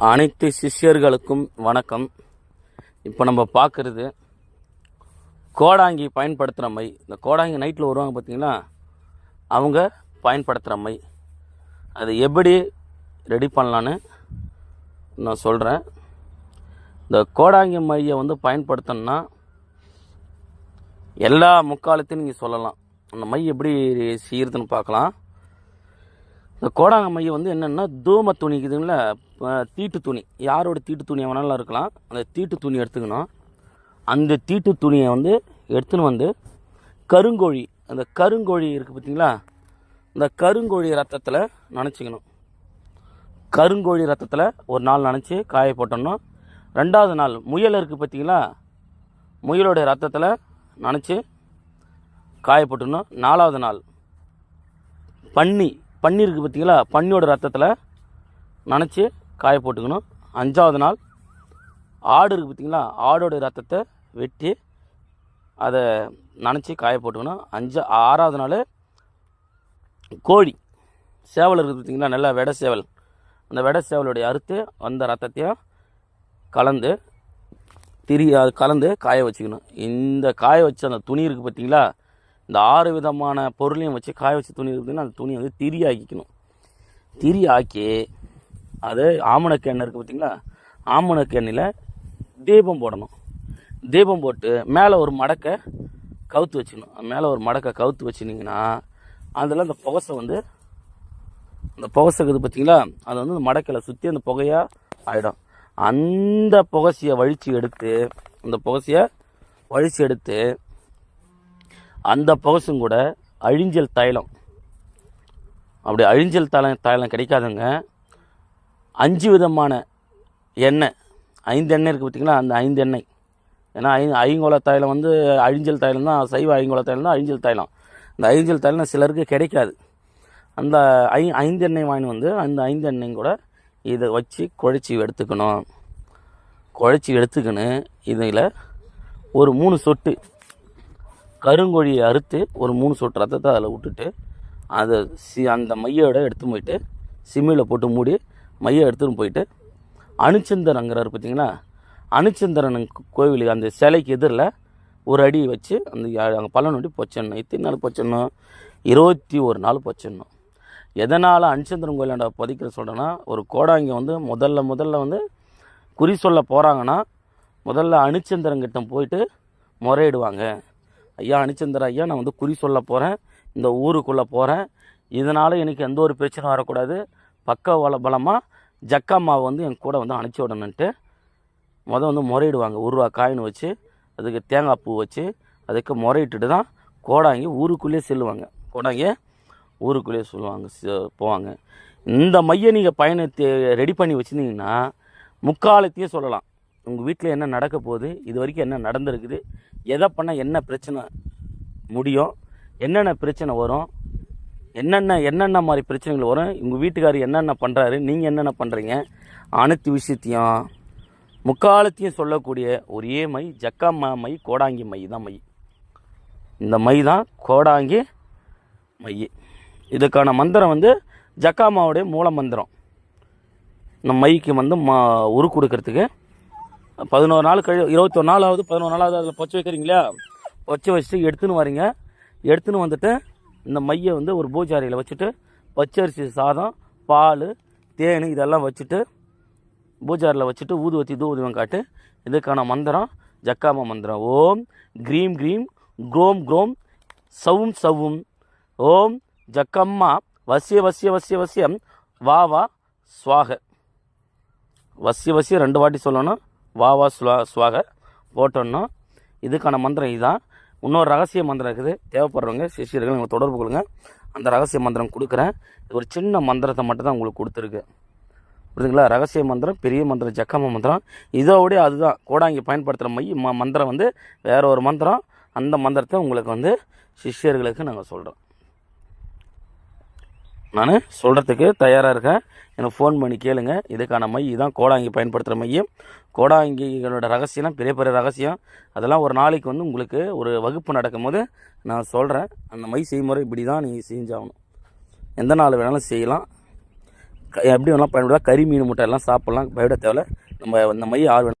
அனைத்து சிஷ்யர்களுக்கும் வணக்கம். இப்போ நம்ம பார்க்குறது கோடாங்கி பயன்படுத்துகிற மை. இந்த கோடாங்கி நைட்டில் வருவாங்க பார்த்திங்கன்னா அவங்க பயன்படுத்துகிற மை. அது எப்படி ரெடி பண்ணலான்னு நான் சொல்கிறேன் இந்த கோடாங்கி மையை வந்து பயன்படுத்தணும்னா எல்லா முக்காலத்தையும் நீங்கள் சொல்லலாம். அந்த மை எப்படி செய்கிறதுன்னு பார்க்கலாம். இந்த கோடாங்க மையம் வந்து என்னென்னா தூம துணி தீட்டு துணி. யாரோட தீட்டு துணியை வேணாலும் இருக்கலாம். அந்த தீட்டு துணி எடுத்துக்கணும். அந்த தீட்டு துணியை வந்து எடுத்துன்னு வந்து கருங்கோழி அந்த கருங்கோழி இருக்குது பார்த்தீங்களா இந்த கருங்கோழி ரத்தத்தில் நினச்சிக்கணும். கருங்கோழி ரத்தத்தில் ஒரு நாள் நனைச்சி காய போட்டோம்னா ரெண்டாவது நாள் முயல் இருக்குது பார்த்தீங்களா முயலோடைய ரத்தத்தில் நனைச்சி காய போட்டணும் நாலாவது நாள் பன்னி. பன்னி இருக்குது பார்த்திங்களா? பன்னியோட ரத்தத்தில் நனைச்சி காய போட்டுக்கணும். அஞ்சாவது நாள் ஆடு இருக்குது பார்த்திங்களா? ஆடோட ரத்தத்தை வெட்டி அதை நனைச்சி காய போட்டுக்கணும். அஞ்சு ஆறாவது நாள் கோழி. சேவல் இருக்குது பார்த்திங்களா? நல்லா வெடை சேவல். அந்த வெடை சேவலுடைய அறுத்து அந்த ரத்தத்தையும் கலந்து திரி அது கலந்து காய வச்சுக்கணும். இந்த காய வச்ச அந்த துணி இருக்குது பார்த்தீங்களா? இந்த ஆறு விதமான பொருளையும் வச்சு காய வச்சு துணி இருக்குதுன்னா அந்த துணியை வந்து திரி ஆக்கிக்கணும் திரி ஆக்கி அது ஆமணக்கு எண்ணெய் இருக்குது பார்த்தீங்களா ஆமணக்கு எண்ணெயில் தீபம் போடணும். தீபம் போட்டு மேலே ஒரு மடக்கை கவுத்து வச்சுக்கணும் மேலே ஒரு மடக்கை கவுத்து வச்சுனிங்கன்னா அதில் அந்த புகசை வந்து அந்த புகசை இருக்குது பார்த்தீங்களா அது வந்து அந்த மடக்கையில் சுற்றி அந்த புகையாக ஆகிடும் அந்த புகசையை வழித்து எடுத்து அந்த புகசையை வழித்து எடுத்து அந்த புகசும் கூட அழிஞ்சல் தைலம். அப்படி அழிஞ்சல் தைலம் தைலம் கிடைக்காதுங்க. அஞ்சு விதமான எண்ணெய். ஐந்து எண்ணெய் இருக்குது பார்த்திங்கன்னா அந்த ஐந்து எண்ணெய். ஏன்னா ஐ ஐங்கோல தைலம் வந்து அழிஞ்சல் தைலம் தான். சைவ ஐங்கோல தைலம் தான் அழிஞ்சல் தைலம். இந்த அழிஞ்சல் தைலம் சிலருக்கு கிடைக்காது. அந்த ஐ ஐந்து எண்ணெய் வாங்கி வந்து அந்த ஐந்து எண்ணெயும் கூட இதை வச்சு குழச்சி எடுத்துக்கணும். குழச்சி எடுத்துக்கின்னு இதில் ஒரு மூணு சொட்டு கருங்கோழியை அறுத்து ஒரு மூணு சொட்டு ரத்தத்தை அதில் விட்டுட்டு அதை சி அந்த மையோட எடுத்து போயிட்டு சிம்மியில் போட்டு மூடி மையை எடுத்துன்னு போயிட்டு அணுச்சந்திரங்கிறார் பார்த்தீங்களா? அணுச்சந்திரன் கோவிலுக்கு அந்த சிலைக்கு எதிரில் ஒரு அடி வச்சு அந்த அங்கே பள்ளம் பொச்சிடணும் எத்தனை நாள் பொச்சிடணும் இருபத்தி ஒரு நாள் பொச்சிடணும் எதனால் அணுச்சந்திரன் கோயிலாண்ட பதிக்கிற சொல்கிறேன்னா ஒரு கோடாங்க வந்து முதல்ல முதல்ல வந்து குறி சொல்ல போகிறாங்கன்னா முதல்ல அணுச்சந்திரங்கிட்ட போயிட்டு முறையிடுவாங்க. ஐயா அனிச்சந்திர ஐயா நான் வந்து குறி சொல்ல போகிறேன் இந்த ஊருக்குள்ளே போகிறேன் இதனால் எனக்கு எந்த ஒரு பிரச்சனை வரக்கூடாது. பக்க வள பலமாக ஜக்கம்மாவை வந்து என் கூட வந்து அனுப்பிச்சி விடணுன்ட்டு மொதல் வந்து முறையிடுவாங்க. ஒரு ரூபா காயின் வச்சு அதுக்கு தேங்காய் பூ வச்சு அதுக்கு முறையிட்டுட்டு தான் கோடாங்கி ஊருக்குள்ளேயே செல்லுவாங்க. கோடாங்கி ஊருக்குள்ளேயே சொல்லுவாங்க செ- போவாங்க. இந்த மைய நீங்கள் பயணத்தை ரெடி பண்ணி வச்சுருந்தீங்கன்னா முக்காலத்தையும் சொல்லலாம். உங்கள் வீட்டில் என்ன நடக்க போகுது இது வரைக்கும் என்ன நடந்திருக்குது எதை பண்ணால் என்ன பிரச்சனை முடியும் என்னென்ன பிரச்சனை வரும் என்னென்ன என்னென்ன மாதிரி பிரச்சனைகள் வரும் உங்கள் வீட்டுக்காரர் என்னென்ன பண்ணுறாரு நீங்கள் என்னென்ன பண்ணுறீங்க அனைத்து விஷயத்தையும் முக்காலத்தையும் சொல்லக்கூடிய ஒரே மை ஜக்கா மா மை கோடாங்கி மை தான் மை. இந்த மை தான் கோடாங்கி மை. இதுக்கான மந்திரம் வந்து ஜக்காமாவுடைய மூல மந்திரம். இந்த மைக்கு வந்து மா உரு கொடுக்கறதுக்கு பதினோரு நாள் கழி இருபத்தொரு நாள் ஆகுது பதினோரு நாளாவது அதில் பொச்சை வைக்கிறீங்களா? பொச்சை வச்சுட்டு எடுத்துன்னு வரீங்க. எடுத்துன்னு வந்துட்டு இந்த மையை வந்து ஒரு பூஜாரியில் வச்சுட்டு பச்சரிசி சாதம் பால் தேன் இதெல்லாம் வச்சுட்டு பூஜாரில் வச்சுட்டு ஊதுவத்தி தூதுவம் காட்டு. இதுக்கான மந்திரம் ஜக்காம மந்திரம். ஓம் க்ரீம் க்ரீம் க்ரோம் க்ரோம் சவும் சவும். ஓம் ஜக்கம்மா வசிய வசிய வசிய வசியம். வா வா சுவாக. வசிய வசிய ரெண்டு வாட்டி சொல்லணும். வா வா சுவா ஸ்வாக போட்டோன்னா இதுக்கான மந்திரம் இதுதான். இன்னொரு ரகசிய மந்திரம் இருக்குது. தேவைப்படுறவங்க சிஷியர்கள் எங்களை தொடர்பு கொள்ளுங்கள் அந்த ரகசிய மந்திரம் கொடுக்குறேன். இது ஒரு சின்ன மந்திரத்தை மட்டும் தான் உங்களுக்கு கொடுத்துருக்கு. புரியுதுங்களா? ரகசிய மந்திரம் பெரிய மந்திரம் ஜக்கம மந்திரம். இதோடய அதுதான். கோடாங்கி பயன்படுத்துகிற மை ம மந்திரம் வந்து வேற ஒரு மந்திரம். அந்த மந்திரத்தை உங்களுக்கு வந்து சிஷ்யர்களுக்கு நாங்கள் சொல்கிறோம் நான் சொல்கிறதுக்கு தயாராக இருக்கேன். எனக்கு ஃபோன் பண்ணி கேளுங்க. இதுக்கான மை தான் கோடாங்கி பயன்படுத்துகிற மையம். கோடாங்கிகளோட ரகசியம்லாம் பெரிய பெரிய ரகசியம் அதெல்லாம் ஒரு நாளைக்கு வந்து உங்களுக்கு ஒரு வகுப்பு நடக்கும்போது நான் சொல்கிறேன் அந்த மை செய்முறை இப்படி தான் நீங்கள் செஞ்சாகணும். எந்த நாள் வேணாலும் செய்யலாம். எப்படி வேணாலும் பயன்படுத்தலாம். கறி மீன் முட்டை எல்லாம் சாப்பிட்லாம். பயப்பட தேவையில்ல. நம்ம இந்த மை ஆறு